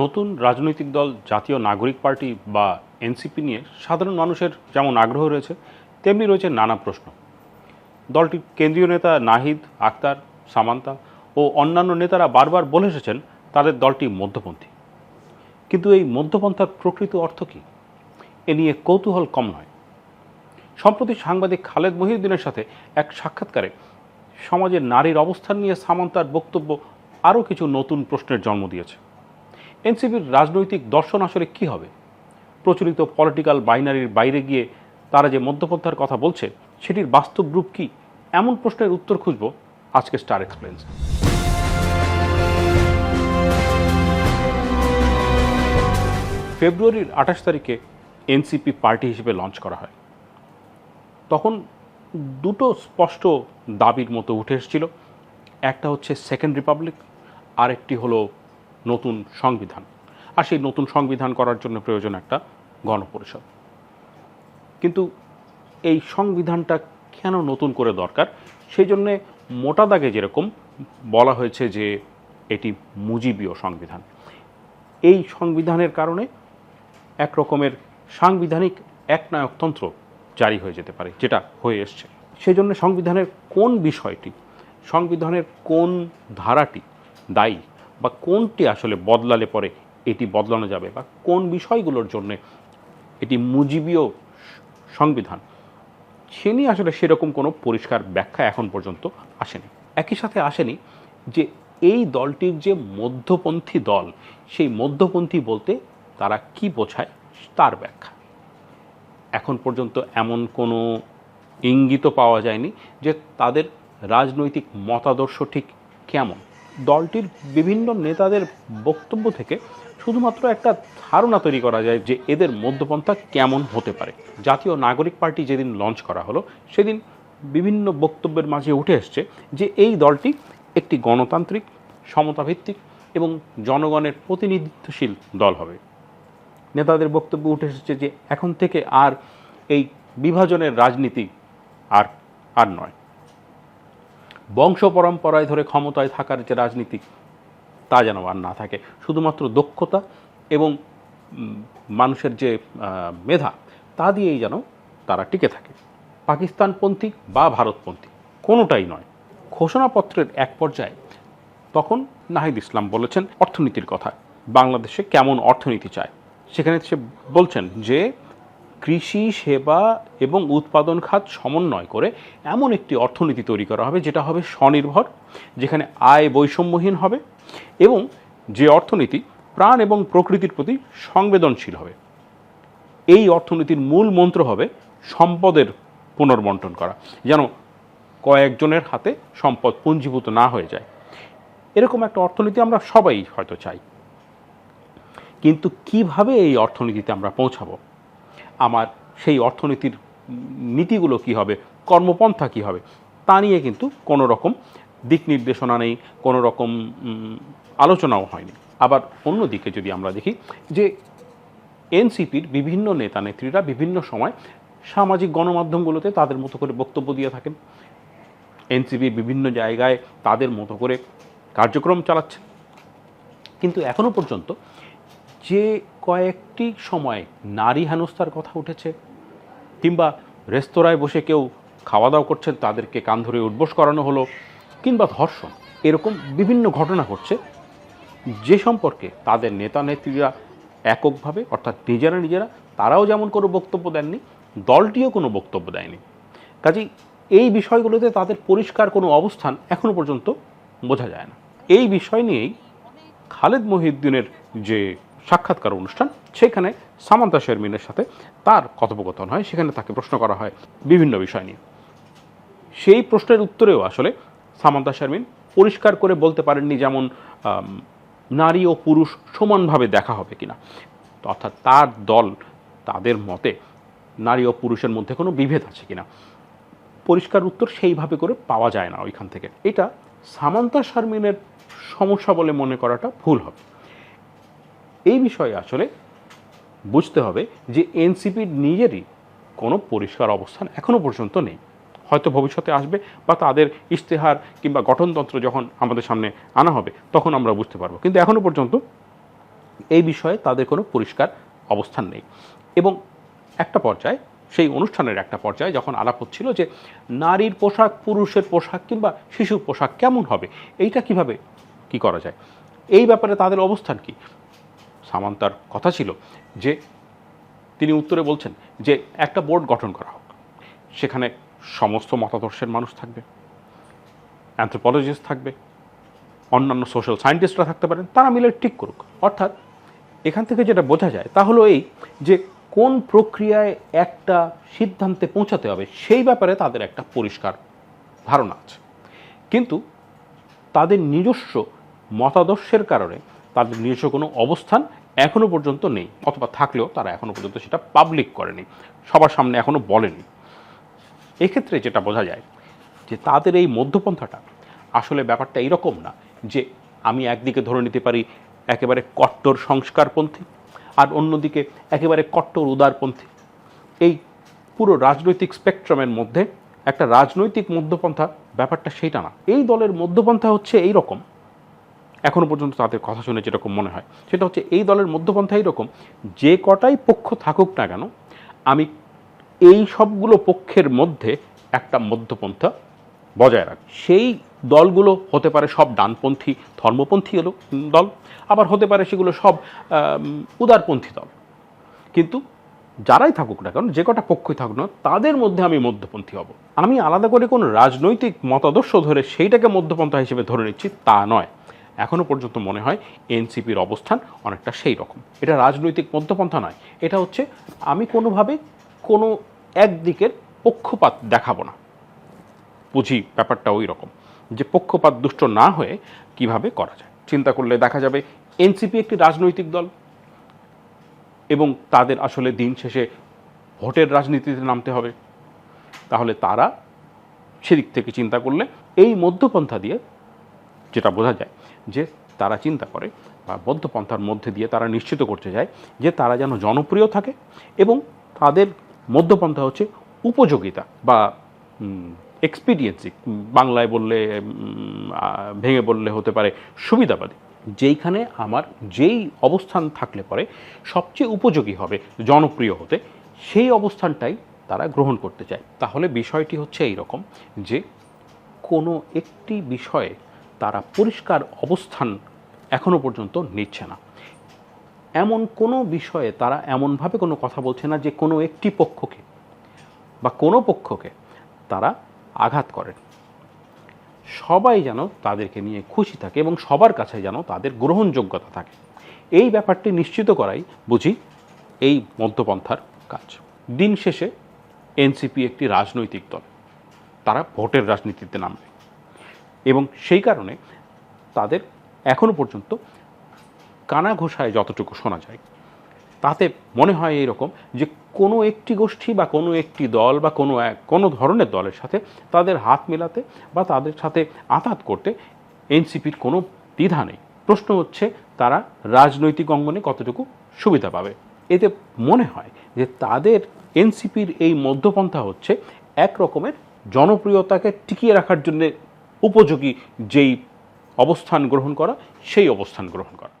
নতুন রাজনৈতিক দল, জাতীয় নাগরিক পার্টি বা এনসিপি নিয়ে সাধারণ মানুষের যেমন আগ্রহ রয়েছে, তেমনি রয়েছে নানা প্রশ্ন। দলটির কেন্দ্রীয় নেতা নাহিদ, আক্তার, সামান্তা ও অন্যান্য নেতারা বারবার বলে এসেছেন তাদের দলটি মধ্যপন্থী। কিন্তু এই মধ্যপন্থার প্রকৃত অর্থ কী? এ নিয়ে কৌতূহল কম নয়। সম্প্রতি সাংবাদিক খালেদ মহিউদ্দিনের সাথে এক সাক্ষাৎকারে সমাজের নারীর অবস্থান নিয়ে সামান্তার বক্তব্য আরও কিছু নতুন প্রশ্নের জন্ম দিয়েছে। এনসিপির রাজনৈতিক দর্শন আসলে কী হবে? প্রচলিত পলিটিক্যাল বাইনারির বাইরে গিয়ে তারা যে মধ্যপন্থার কথা বলছে, সেটির বাস্তব রূপ কী? এমন প্রশ্নের উত্তর খুঁজব আজকে স্টার এক্সপ্লেন্স। ফেব্রুয়ারির আঠাশ তারিখে এনসিপি পার্টি হিসেবে লঞ্চ করা হয়। তখন দুটো স্পষ্ট দাবির মতো উঠে এসেছিল। একটা হচ্ছে সেকেন্ড রিপাবলিক, আরেকটি হলো নতুন সংবিধান। আর সেই নতুন সংবিধান করার জন্য প্রয়োজন একটা গণপরিষদ। কিন্তু এই সংবিধানটা কেন নতুন করে দরকার? সেই জন্যে মোটা দাগে যেরকম বলা হয়েছে যে এটি মুজিবীয় সংবিধান। এই সংবিধানের কারণে এক রকমের সাংবিধানিক একনায়কতন্ত্র জারি হয়ে যেতে পারে, যেটা হয়ে এসছে। সেই জন্য সংবিধানের কোন বিষয়টি, সংবিধানের কোন ধারাটি দায়ী বা কোনটি আসলে বদলালে পরে এটি বদলানো যাবে বা কোন বিষয়গুলোর জন্য এটি মুজিবীয় সংবিধান সে নিয়ে আসলে সেরকম কোনো পরিষ্কার ব্যাখ্যা এখন পর্যন্ত আসেনি। একই সাথে আসেনি যে এই দলটির যে মধ্যপন্থী দল, সেই মধ্যপন্থী বলতে তারা কি বোঝায় তার ব্যাখ্যা। এখন পর্যন্ত এমন কোনো ইঙ্গিত পাওয়া যায়নি যে তাদের রাজনৈতিক মতাদর্শ ঠিক কেমন। দলটির বিভিন্ন নেতাদের বক্তব্য থেকে শুধুমাত্র একটা ধারণা তৈরি করা যায় যে এদের মধ্যপন্থা কেমন হতে পারে। জাতীয় নাগরিক পার্টি যেদিন লঞ্চ করা হলো, সেদিন বিভিন্ন বক্তব্যের মাঝে উঠে এসছে যে এই দলটি একটি গণতান্ত্রিক, সমতাভিত্তিক এবং জনগণের প্রতিনিধিত্বশীল দল হবে। নেতাদের বক্তব্য উঠে এসেছে যে এখন থেকে আর এই বিভাজনের রাজনীতি আর আর নয়। বংশ পরম্পরায় ধরে ক্ষমতায় থাকার যে রাজনীতি, তা যেন আর না থাকে। শুধুমাত্র দক্ষতা এবং মানুষের যে মেধা, তা দিয়েই যেন তারা টিকে থাকে। পাকিস্তানপন্থী বা ভারতপন্থী, কোনোটাই নয়। ঘোষণাপত্রের এক পর্যায়ে তখন নাহিদ ইসলাম বলেছেন অর্থনীতির কথা, বাংলাদেশে কেমন অর্থনীতি চায়। সেখানে সে বলছেন যে কৃষি, সেবা এবং উৎপাদন খাত সমন্বয় করে এমন একটি অর্থনীতি তৈরি করা হবে, যেটা হবে স্বনির্ভর, যেখানে আয় বৈষম্যহীন হবে এবং যে অর্থনীতি প্রাণ এবং প্রকৃতির প্রতি সংবেদনশীল হবে। এই অর্থনীতির মূল মন্ত্র হবে সম্পদের পুনর্বন্টন করা, যেন কয়েকজনের হাতে সম্পদ পুঞ্জীভূত না হয়ে যায়। এরকম একটা অর্থনীতি আমরা সবাই হয়তো চাই। কিন্তু কীভাবে এই অর্থনীতিতে আমরা পৌঁছাবো? আমার সেই অর্থনীতির নীতিগুলো কি হবে, কর্মপন্থা কি হবে, তা নিয়ে কিন্তু কোনো রকম দিক নির্দেশনা নেই, কোনো রকম আলোচনাও হয়নি। আবার অন্যদিকে যদি আমরা দেখি যে এনসিপির বিভিন্ন নেতা নেত্রীরা বিভিন্ন সময় সামাজিক গণমাধ্যমগুলোতে তাদের মতো করে বক্তব্য দিয়ে থাকেন। এনসিপির বিভিন্ন জায়গায় তাদের মতো করে কার্যক্রম চালাচ্ছে। কিন্তু এখনও পর্যন্ত যে কয়েকটি সময় নারী হেনস্থার কথা উঠেছে, কিংবা রেস্তোরাঁয় বসে কেউ খাওয়া দাওয়া করছেন, তাদেরকে কান ধরে উঠবোস করানো হলো, কিংবা ধর্ষণ। এরকম বিভিন্ন ঘটনা ঘটছে, যে সম্পর্কে তাদের নেতা নেত্রীরা এককভাবে, অর্থাৎ নিজেরা নিজেরা, তারাও যেমন কোনো বক্তব্য দেননি, দলটিও কোনো বক্তব্য দেয়নি। কাজেই এই বিষয়গুলোতে তাদের পরিষ্কার কোনো অবস্থান এখনও পর্যন্ত বোঝা যায় না। এই বিষয় নিয়েই খালেদ মহিউদ্দিনের যে সাক্ষাৎকার অনুষ্ঠান সেখানে সামান্তা শেরমিনের সাথে তার কথোপকথন হয়, সেখানে তাকে প্রশ্ন করা হয় বিভিন্ন বিষয় নিয়ে। সেই প্রশ্নের উত্তরেও আসলে সামান্তা শারমিন পরিষ্কার করে বলতে পারেননি যেমন নারী ও পুরুষ সমানভাবে দেখা হবে কিনা। অর্থাৎ তার দল, তাদের মতে নারী ও পুরুষের মধ্যে কোনো বিভেদ আছে কিনা। পরিষ্কার উত্তর সেইভাবে করে পাওয়া যায় না ওইখান থেকে। এটা সামান্তা শারমিনের সমস্যা বলে মনে করাটা ভুল হবে। এই বিষয়ে আসলে বুঝতে হবে যে এনসিপির নিজেরই কোনো পরিষ্কার অবস্থান এখনও পর্যন্ত নেই। হয়তো ভবিষ্যতে আসবে বা তাদের ইশতেহার কিংবা গঠনতন্ত্র যখন আমাদের সামনে আনা হবে, তখন আমরা বুঝতে পারব। কিন্তু এখনও পর্যন্ত এই বিষয়ে তাদের কোনো পরিষ্কার অবস্থান নেই। এবং একটা পর্যায়ে, সেই অনুষ্ঠানের একটা পর্যায়ে যখন আলাপ হচ্ছিল যে নারীর পোশাক, পুরুষের পোশাক কিংবা শিশুর পোশাক কেমন হবে, এইটা কীভাবে কি করা যায়? এই ব্যাপারে তাদের অবস্থান কি? সামান্তার কথা ছিল যে তিনি উত্তরে বলছেন যে একটা বোর্ড গঠন করা হোক। সেখানে সমস্ত মতাদর্শের মানুষ থাকবে অ্যান্থ্রোপলজিস্ট থাকবে, অন্যান্য সোশ্যাল সায়েন্টিস্টরা থাকতে পারেন, তারা মিলে ঠিক করুক। অর্থাৎ এখান থেকে যেটা বোঝা যায় তা হলো এই যে কোন প্রক্রিয়ায় একটা সিদ্ধান্তে পৌঁছাতে হবে সেই ব্যাপারে তাদের একটা পরিষ্কার ধারণা আছে। কিন্তু তাদের নিজস্ব মতাদর্শের কারণে, তাদের নিজস্ব কোনো অবস্থান এখনও পর্যন্ত নেই, অথবা থাকলেও তারা এখনও পর্যন্ত সেটা পাবলিক করেনি, সবার সামনে এখনও বলেনি। এক্ষেত্রে যেটা বোঝা যায় যে তাদের এই মধ্যপন্থাটা আসলে ব্যাপারটা এইরকম না যে আমি একদিকে ধরে নিতে পারি একেবারে কট্টর সংস্কারপন্থী আর অন্যদিকে একেবারে কট্টর উদারপন্থী। এই পুরো রাজনৈতিক স্পেকট্রামের মধ্যে একটা রাজনৈতিক মধ্যপন্থা, ব্যাপারটা সেইটা না। এই দলের মধ্যপন্থা হচ্ছে এই রকম এখনও পর্যন্ত তাদের কথা শুনে যেরকম মনে হয়। সেটা হচ্ছে এই দলের মধ্যপন্থা এইরকম যে কটাই পক্ষ থাকুক না কেন, আমি এই সবগুলো পক্ষের মধ্যে একটা মধ্যপন্থা বজায় রাখি সেই দলগুলো হতে পারে সব ডানপন্থী, ধর্মপন্থী হলো দল, আবার হতে পারে সেগুলো সব উদারপন্থী দল। কিন্তু যারাই থাকুক না কারণ যে কটা পক্ষই থাকুক না তাদের মধ্যে আমি মধ্যপন্থী হব। আমি আলাদা করে কোনো রাজনৈতিক মতাদর্শ ধরে সেইটাকে মধ্যপন্থা হিসেবে ধরে নিচ্ছি তা নয়। এখনও পর্যন্ত মনে হয় এনসিপির অবস্থান অনেকটা সেই রকম। এটা রাজনৈতিক মধ্যপন্থা নয়, এটা হচ্ছে আমি কোনোভাবে কোনো একদিকের পক্ষপাত দেখাবো না। বুঝি ব্যাপারটা ওই রকম যে পক্ষপাত দুষ্ট না হয়ে কীভাবে করা যায়। চিন্তা করলে দেখা যাবে এনসিপি একটি রাজনৈতিক দল এবং তাদের আসলে দিন শেষে ভোটের রাজনীতিতে নামতে হবে। তাহলে তারা সেদিক থেকে চিন্তা করলে এই মধ্যপন্থা দিয়ে যেটা বোঝা যায় যে তারা চিন্তা করে বা বদ্ধপন্থার মধ্যে দিয়ে তারা নিশ্চিত করতে চায় যে তারা যেন জনপ্রিয় থাকে এবং তাদের মধ্যপন্থা হচ্ছে উপযোগিতা বা এক্সপিরিয়েন্সি বাংলায় বললে ভেঙে বললে হতে পারে সুবিধাবাদী। যেইখানে আমার যেই অবস্থান থাকলে পরে সবচেয়ে উপযোগী হবে, জনপ্রিয় হতে, সেই অবস্থানটাই তারা গ্রহণ করতে চায়। তাহলে বিষয়টি হচ্ছে এই রকম যে কোনো একটি বিষয়ে তারা পরিষ্কার অবস্থান এখনও পর্যন্ত নিচ্ছে না। এমন কোনো বিষয়ে তারা এমনভাবে কোনো কথা বলছে না যে কোনো একটি পক্ষকে বা কোনো পক্ষকে তারা আঘাত করেন। সবাই যেন তাদেরকে নিয়ে খুশি থাকে এবং সবার কাছে যেন তাদের গ্রহণযোগ্যতা থাকে। এই ব্যাপারটি নিশ্চিত করাই বুঝি এই মধ্যপন্থার কাজ। দিন শেষে এনসিপি একটি রাজনৈতিক দল। তারা ভোটের রাজনীতিতে নামবে। এবং সেই কারণে তাদের এখনও পর্যন্ত কানা ঘোষায় যতটুকু শোনা যায়, তাতে মনে হয় এরকম যে কোনো একটি গোষ্ঠী বা কোনো একটি দল বা কোনো এক, কোনো ধরনের দলের সাথে তাদের হাত মেলাতে বা তাদের সাথে আতাত করতে এনসিপির কোনো দ্বিধা নেই। প্রশ্ন হচ্ছে তারা রাজনৈতিক অঙ্গনে কতটুকু সুবিধা পাবে? এতে মনে হয় যে তাদের এনসিপির এই মধ্যপন্থা হচ্ছে এক রকমের জনপ্রিয়তাকে টিকিয়ে রাখার জন্য উপযোগী যেই অবস্থান গ্রহণ করা সেই অবস্থান গ্রহণ করা।